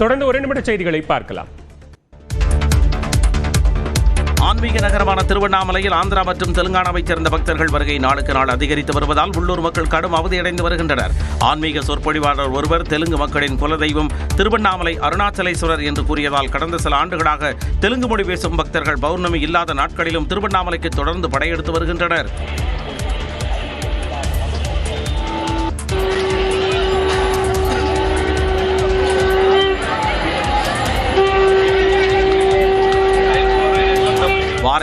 தொடர்ந்து ஒரு நிமிட செய்திகளை பார்க்கலாம். ஆன்மீக நகரமான திருவண்ணாமலையில் ஆந்திரா மற்றும் தெலுங்கானாவைச் சேர்ந்த பக்தர்கள் வருகை நாளுக்கு நாள் அதிகரித்து வருவதால் உள்ளூர் மக்கள் கடும் அவதியடைந்து வருகின்றனர். ஆன்மீக சொற்பொழிவாளர் ஒருவர் தெலுங்கு மக்களின் குலதெய்வம் திருவண்ணாமலை அருணாச்சலேஸ்வரர் என்று கூறியதால் கடந்த சில ஆண்டுகளாக தெலுங்கு மொழி பேசும் பக்தர்கள் பௌர்ணமி இல்லாத நாட்களிலும் திருவண்ணாமலைக்கு தொடர்ந்து படையெடுத்து வருகின்றனர்.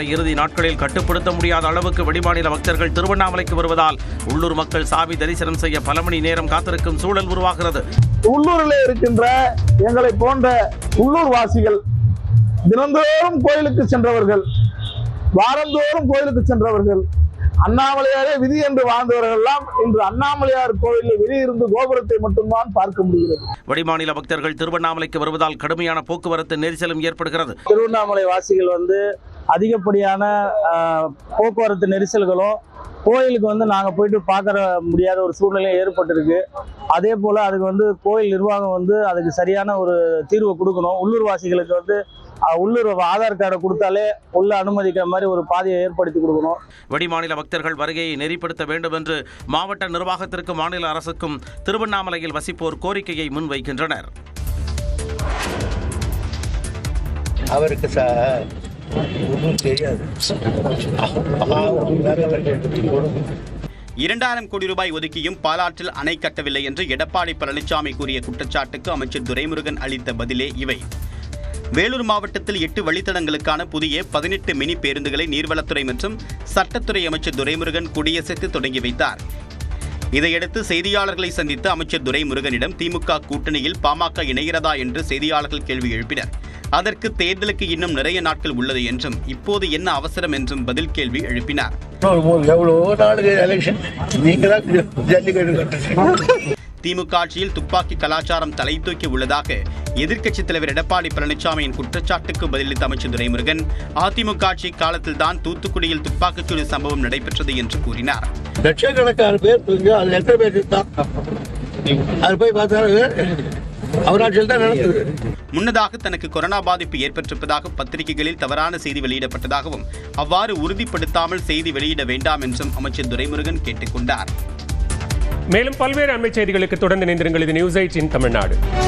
வார இறுதி நாட்களில் கட்டுப்படுத்த முடியாத அளவுக்கு வெளிமாநில பக்தர்கள் திருவண்ணாமலைக்கு வருவதால் உள்ளூர் மக்கள் சாமி தரிசனம் செய்ய பல மணி நேரம் காத்திருக்கும் சூழல் உருவாகிறது. உள்ளூரில் இருக்கின்ற எங்களை போன்ற உள்ளூர் வாசிகள் தினந்தோறும் கோயிலுக்கு சென்றவர்கள் வாரந்தோறும் கோயிலுக்கு சென்றவர்கள் அண்ணாமலையாரே விதி என்று வாழ்ந்தவர்கள் எல்லாம் இன்று அண்ணாமலையார் கோயிலில் வெளியிருந்து கோபுரத்தை மட்டும்தான் பார்க்க முடிகிறது. வெளிமாநில பக்தர்கள் திருவண்ணாமலைக்கு வருவதால் கடுமையான போக்குவரத்து நெரிசலும் ஏற்படுகிறது. திருவண்ணாமலை வாசிகள் வந்து அதிகப்படியான போக்குவரத்து நெரிசல்களும் கோயிலுக்கு வந்து நாங்கள் போயிட்டு பார்க்கற முடியாத ஒரு சூழ்நிலை ஏற்பட்டிருக்கு. அதே போல் அதுக்கு வந்து கோயில் நிர்வாகம் வந்து அதுக்கு சரியான ஒரு தீர்வை கொடுக்கணும். உள்ளூர் வாசிகளுக்கு வந்து உள்ளூர் ஆதார் கார்டை கொடுத்தாலே உள்ள அனுமதிக்கிற மாதிரி ஒரு பாதையை ஏற்படுத்தி கொடுக்கணும். வெளிமாநில பக்தர்கள் வருகையை நெறிப்படுத்த வேண்டும் என்று மாவட்ட நிர்வாகத்திற்கும் மாநில அரசுக்கும் திருவண்ணாமலையில் வசிப்போர் கோரிக்கையை முன்வைக்கின்றனர். அவருக்கு சார் ஒன்றும் தெரியாது. இரண்டாயிரம் கோடி ரூபாய் ஒதுக்கியும் பாலாற்றில் அணை கட்டவில்லை என்று எடப்பாடி பழனிசாமி கூறிய குற்றச்சாட்டுக்கு அமைச்சர் துரைமுருகன் அளித்த பதிலே இவை. வேலூர் மாவட்டத்தில் எட்டு வழித்தடங்களுக்கான புதிய பதினெட்டு மினி பேருந்துகளை நீர்வளத்துறை மற்றும் சட்டத்துறை அமைச்சர் துரைமுருகன் கொடியசைத்து தொடங்கி வைத்தார். இதையடுத்து செய்தியாளர்களை சந்தித்த அமைச்சர் துரைமுருகனிடம் திமுக கூட்டணியில் பாமக இணைகிறதா என்று செய்தியாளர்கள் கேள்வி எழுப்பினர். அதற்கு தேர்தலுக்கு இன்னும் நிறைய நாட்கள் உள்ளது என்றும் இப்போது என்ன அவசரம் என்றும் பதில் கேள்வி எழுப்பினார். திமுக ஆட்சியில் துப்பாக்கி கலாச்சாரம் தலை தூக்கி உள்ளதாக எதிர்க்கட்சித் தலைவர் எடப்பாடி பழனிசாமியின் குற்றச்சாட்டுக்கு பதிலளித்த அமைச்சர் துரைமுருகன் அதிமுக ஆட்சி காலத்தில்தான் தூத்துக்குடியில் துப்பாக்கிச்சூடு சம்பவம் நடைபெற்றது என்று கூறினார். லட்சக்கணக்கான பேர் அது போய் அவராட்சியில் தான் நடந்தது. முன்னதாக தனக்கு கொரோனா பாதிப்பு ஏற்பட்டிருப்பதாக பத்திரிகைகளில் தவறான செய்தி வெளியிடப்பட்டதாகவும் அவ்வாறு உறுதிப்படுத்தாமல் செய்தி வெளியிட வேண்டாம் என்றும் அமைச்சர் துரைமுருகன் கேட்டுக்கொண்டார். மேலும் பல்வேறு அண்மை செய்திகளுக்கு தொடர்ந்து இணைந்திருங்கள். இது நியூஸ் எயிட்டின் தமிழ்நாடு.